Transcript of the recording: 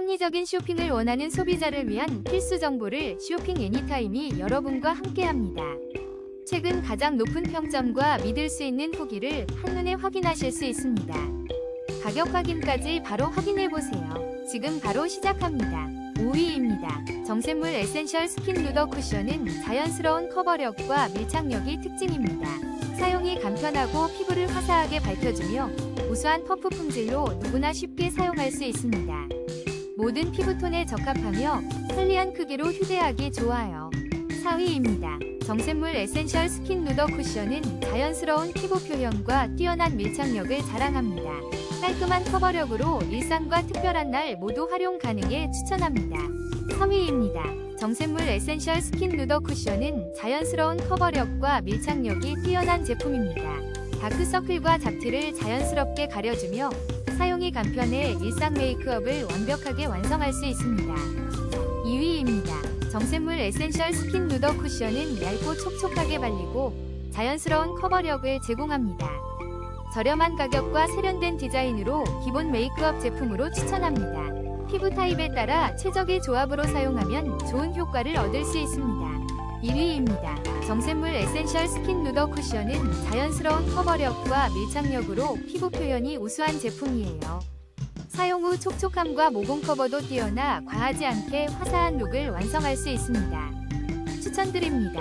합리적인 쇼핑을 원하는 소비자를 위한 필수 정보를 쇼핑 애니타임이 여러분과 함께합니다. 최근 가장 높은 평점과 믿을 수 있는 후기를 한눈에 확인하실 수 있습니다. 가격 확인까지 바로 확인해보세요. 지금 바로 시작합니다. 5위입니다. 정샘물 에센셜 스킨 누더 쿠션은 자연스러운 커버력과 밀착력이 특징입니다. 사용이 간편하고 피부를 화사하게 밝혀주며 우수한 퍼프 품질로 누구나 쉽게 사용할 수 있습니다. 모든 피부톤에 적합하며 편리한 크기로 휴대하기 좋아요. 4위입니다. 정샘물 에센셜 스킨 누더 쿠션은 자연스러운 피부 표현과 뛰어난 밀착력을 자랑합니다. 깔끔한 커버력으로 일상과 특별한 날 모두 활용 가능해 추천합니다. 3위입니다. 정샘물 에센셜 스킨 누더 쿠션은 자연스러운 커버력과 밀착력이 뛰어난 제품입니다. 다크서클과 잡티를 자연스럽게 가려주며 사용이 간편해 일상 메이크업을 완벽하게 완성할 수 있습니다. 2위입니다. 정샘물 에센셜 스킨 누더 쿠션은 얇고 촉촉하게 발리고 자연스러운 커버력을 제공합니다. 저렴한 가격과 세련된 디자인으로 기본 메이크업 제품으로 추천합니다. 피부 타입에 따라 최적의 조합으로 사용하면 좋은 효과를 얻을 수 있습니다. 1위입니다. 정샘물 에센셜 스킨 누더 쿠션은 자연스러운 커버력과 밀착력으로 피부 표현이 우수한 제품이에요. 사용 후 촉촉함과 모공 커버도 뛰어나 과하지 않게 화사한 룩을 완성할 수 있습니다. 추천드립니다.